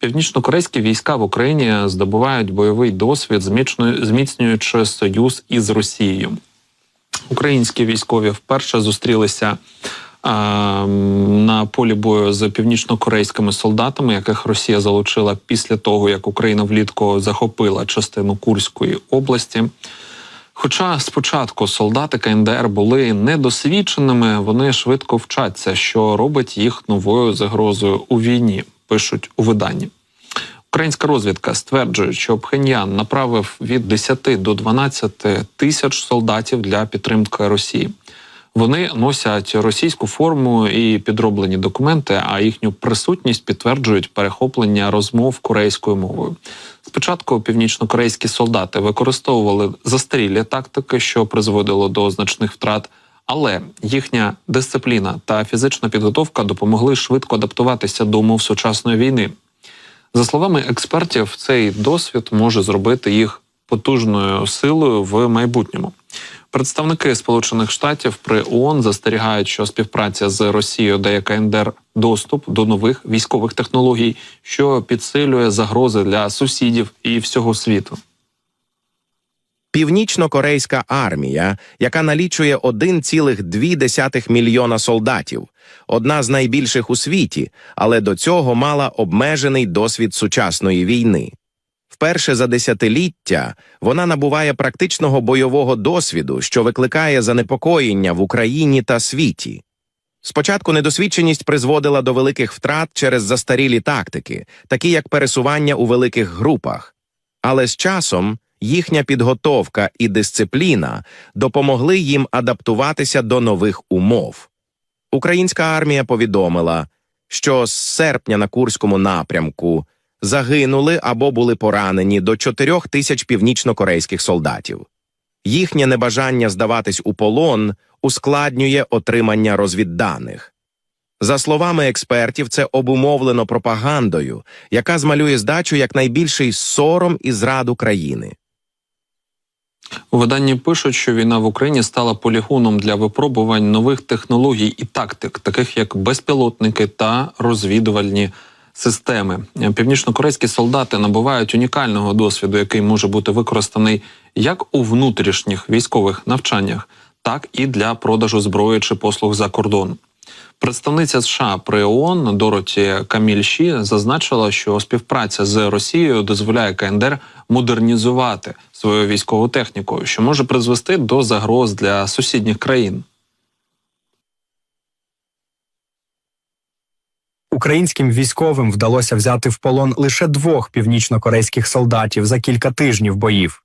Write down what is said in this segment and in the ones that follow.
Північно-корейські війська в Україні здобувають бойовий досвід, зміцнюючи союз із Росією. Українські військові вперше зустрілися м, на полі бою з північно-корейськими солдатами, яких Росія залучила після того, як Україна влітку захопила частину Курської області. Хоча спочатку солдати КНДР були недосвідченими, вони швидко вчаться, що робить їх новою загрозою у війні, пишуть у виданні. Українська розвідка стверджує, що Пхеньян направив від 10 до 12 тисяч солдатів для підтримки Росії. Вони носять російську форму і підроблені документи, а їхню присутність підтверджують перехоплення розмов корейською мовою. Спочатку північно-корейські солдати використовували застарілі тактики, що призводило до значних втрат. Але їхня дисципліна та фізична підготовка допомогли швидко адаптуватися до умов сучасної війни. За словами експертів, цей досвід може зробити їх потужною силою в майбутньому. Представники Сполучених Штатів при ООН застерігають, що співпраця з Росією дає КНДР доступ до нових військових технологій, що підсилює загрози для сусідів і всього світу. Північно-корейська армія, яка налічує 1,2 мільйона солдатів, одна з найбільших у світі, але до цього мала обмежений досвід сучасної війни. Вперше за десятиліття вона набуває практичного бойового досвіду, що викликає занепокоєння в Україні та світі. Спочатку недосвідченість призводила до великих втрат через застарілі тактики, такі як пересування у великих групах. Але з часом їхня підготовка і дисципліна допомогли їм адаптуватися до нових умов. Українська армія повідомила, що з серпня на Курському напрямку загинули або були поранені до 4 тисяч північно-корейських солдатів. Їхнє небажання здаватись у полон ускладнює отримання розвідданих. За словами експертів, це обумовлено пропагандою, яка змалює здачу як найбільший сором і зраду країни. У виданні пишуть, що війна в Україні стала полігоном для випробувань нових технологій і тактик, таких як безпілотники та розвідувальні системи. Північно-корейські солдати набувають унікального досвіду, який може бути використаний як у внутрішніх військових навчаннях, так і для продажу зброї чи послуг за кордон. Представниця США при ООН Дороті Камільші зазначила, що співпраця з Росією дозволяє КНДР модернізувати свою військову техніку, що може призвести до загроз для сусідніх країн. Українським військовим вдалося взяти в полон лише двох північно-корейських солдатів за кілька тижнів боїв.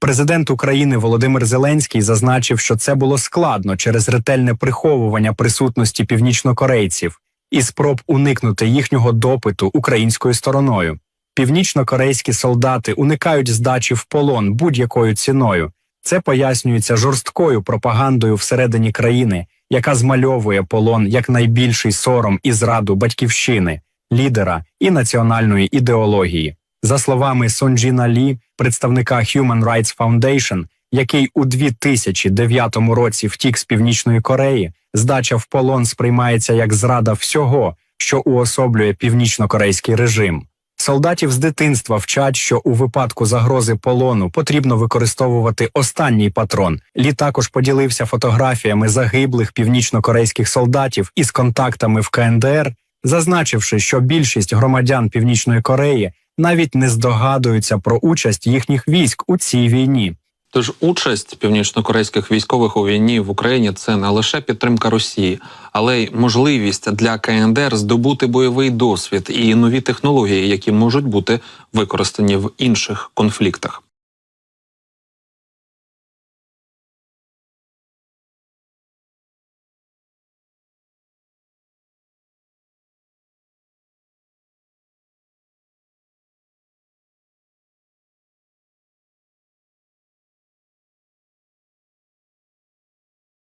Президент України Володимир Зеленський зазначив, що це було складно через ретельне приховування присутності північнокорейців і спроб уникнути їхнього допиту українською стороною. Північно-корейські солдати уникають здачі в полон будь-якою ціною. Це пояснюється жорсткою пропагандою всередині країни, яка змальовує полон як найбільший сором і зраду батьківщини, лідера і національної ідеології. За словами Сонджіна Лі, представника Human Rights Foundation, який у 2009 році втік з Північної Кореї, здача в полон сприймається як зрада всього, що уособлює північно-корейський режим. Солдатів з дитинства вчать, що у випадку загрози полону потрібно використовувати останній патрон. Лі також поділився фотографіями загиблих північно-корейських солдатів із контактами в КНДР, зазначивши, що більшість громадян Північної Кореї навіть не здогадуються про участь їхніх військ у цій війні. Тож участь північно-корейських військових у війні в Україні це не лише підтримка Росії, але й можливість для КНДР здобути бойовий досвід і нові технології, які можуть бути використані в інших конфліктах.